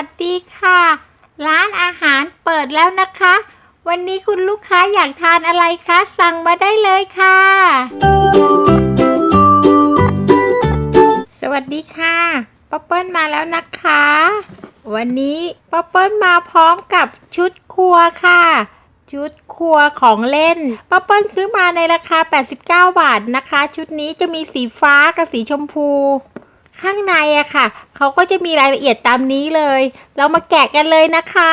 วัสดีค่ะ ร้านอาหารเปิดแล้วนะคะ วันนี้คุณลูกค้าอยากทานอะไรคะ สั่งมาได้เลยค่ะ สวัสดีค่ะป๊อปเปิ้ลมาแล้วนะคะ วันนี้ป๊อปเปิ้ลมาพร้อมกับชุดครัวค่ะ ชุดครัวของเล่นป๊อปเปิ้ลซื้อมาในราคา 89 บาทนะคะ ชุดนี้จะมีสีฟ้ากับสีชมพู ข้างในอะค่ะ เขาก็จะมีรายละเอียดตามนี้เลย เรามาแกะกันเลยนะคะ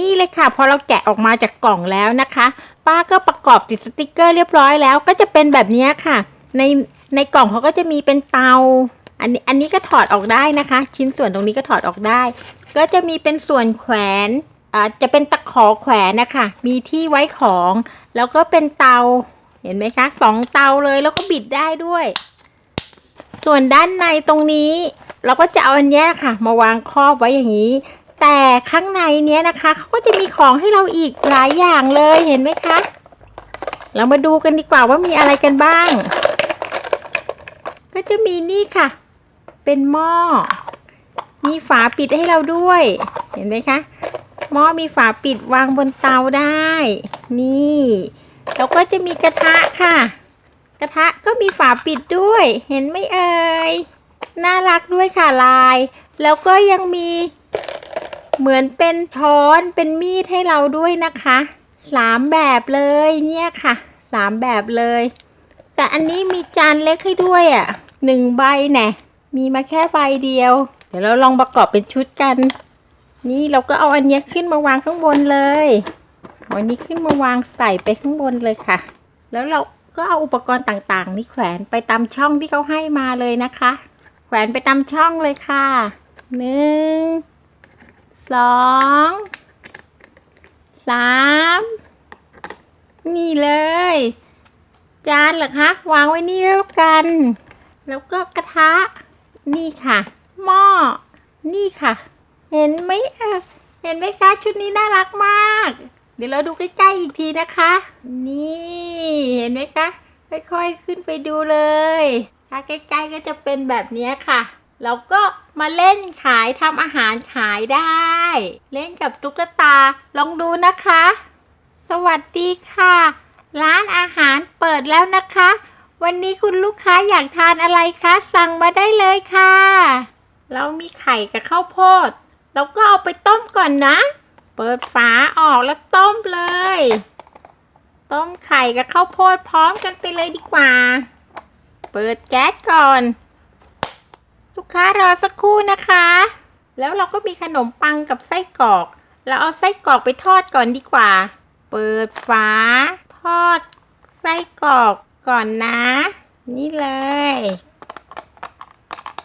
นี่เลยค่ะ พอเราแกะออกมาจากกล่องแล้วนะคะ ป้าก็ประกอบติดสติกเกอร์เรียบร้อยแล้ว ก็จะเป็นแบบนี้ค่ะ ในในกล่องเขาก็จะมีเป็นเตา อันนี้อันนี้ก็ถอดออกได้นะคะ ชิ้นส่วนตรงนี้ก็ถอดออกได้ ก็จะมีเป็นส่วนแขวนอ่าจะเป็นตะขอแขวนนะคะ มีที่ไว้ของ แล้วก็เป็นเตา เห็นไหมคะสองเตาเลยแล้วก็บิดได้ด้วย ส่วนด้านในตรงนี้ เราก็จะเอาอันนี้ค่ะ มาวางครอบไว้อย่างนี้ แต่ข้างในเนี้ยนะคะเขาก็จะมีของให้เราอีกหลายอย่างเลยเห็นไหมคะ เรามาดูกันดีกว่าว่ามีอะไรกันบ้าง ก็จะมีนี่ค่ะ เป็นหม้อ มีฝาปิดให้เราด้วย เห็นไหมคะหม้อมีฝาปิดวางบนเตาได้ นี่ แล้วก็จะมีกระทะค่ะ ระทะก็มีฝาปิดด้วย เห็นไหมเอ่ย น่ารักด้วยค่ะลาย แล้วก็ยังมีเหมือนเป็นช้อนเป็นมีดให้เราด้วยนะคะสามแบบเลยเนี่ยค่ะสามแบบเลย แต่อันนี้มีจานเล็กให้ด้วยอะหนึ่งใบแน่มีมาแค่ใบเดียว เดี๋ยวเราลองประกอบเป็นชุดกัน นี่เราก็เอาอันนี้ขึ้นมาวางข้างบนเลยเอาอันนี้ขึ้นมาวางใส่ไปข้างบนเลยค่ะ แล้วเรา ก็เอาอุปกรณ์ต่างๆ นี่แขวนไปตามช่องที่เขาให้มาเลยนะคะ แขวนไปตามช่องเลยค่ะหนึ่งสองสามนี่เลย จานเหรอคะ วางไว้นี่แล้วกัน แล้วก็กระทะ นี่ค่ะ หม้อ นี่ค่ะ เห็นไหมเห็นไหมคะชุดนี้น่ารักมาก เดี๋ยวเราดูใกล้ๆอีกทีนะคะ นี่ ห็นไหมคะ ค่อยๆขึ้นไปดูเลย ถ้าใกล้ๆก็จะเป็นแบบนี้ค่ะเราก็มาเล่นขายทำอาหารขายได้ เล่นกับตุ๊กตา ลองดูนะคะ สวัสดีค่ะ ร้านอาหารเปิดแล้วนะคะ วันนี้คุณลูกค้าอยากทานอะไรคะ สั่งมาได้เลยค่ะ เรามีไข่กับข้าวโพด เราก็เอาไปต้มก่อนนะ เปิดฝาออกแล้วต้มเลย ต้มไข่กับข้าวโพดพร้อมกันไปเลยดีกว่า เปิดแก๊สก่อน ลูกค้ารอสักครู่นะคะ แล้วเราก็มีขนมปังกับไส้กรอก เราเอาไส้กรอกไปทอดก่อนดีกว่า เปิดฝาทอด ไส้กรอกก่อนนะ นี่เลย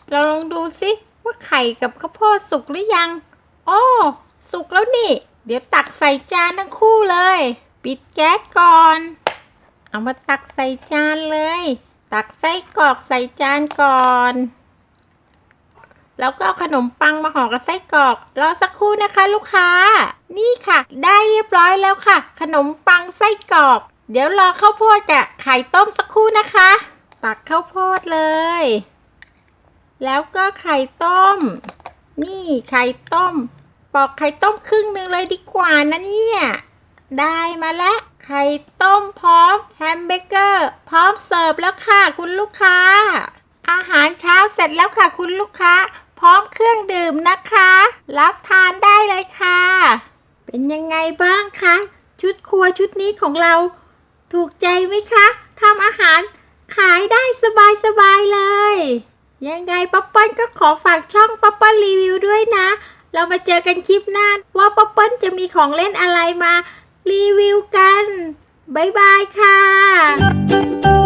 เราลองดูสิว่าไข่กับข้าวโพดสุกหรือยังอ้อสุกแล้วนี่ เดี๋ยวตักใส่จานทั้งคู่เลย ปิดแก๊สก่อน เอามาตักใส่จานเลย ตักไส้กรอกใส่จานก่อน แล้วก็เอาขนมปังมาห่อกับไส้กรอก รอสักครู่นะคะลูกค้า นี่ค่ะ ได้เรียบร้อยแล้วค่ะ ขนมปังไส้กรอก เดี๋ยวรอข้าวโพดกับไข่ต้มสักครู่นะคะ ตักข้าวโพดเลย แล้วก็ไข่ต้ม นี่ไข่ต้ม ปอกไข่ต้มครึ่งหนึ่งเลยดีกว่านะเนี่ย ได้มาแล้วไข่ต้มพร้อมแฮมเบอร์เกอร์ พร้อมเสิร์ฟแล้วค่ะคุณลูกค้า อาหารเช้าเสร็จแล้วค่ะคุณลูกค้า พร้อมเครื่องดื่มนะคะ รับทานได้เลยค่ะ เป็นยังไงบ้างคะ ชุดครัวชุดนี้ของเรา ถูกใจไหมคะทำอาหารขายได้สบายๆเลย ยังไงป๊อปเปิ้ลก็ขอฝากช่องป๊อปเปิ้ลรีวิวด้วยนะ เรามาเจอกันคลิปหน้าว่าป๊อปเปิ้ลจะมีของเล่นอะไรมา รีวิวกัน บ๊ายบายค่ะ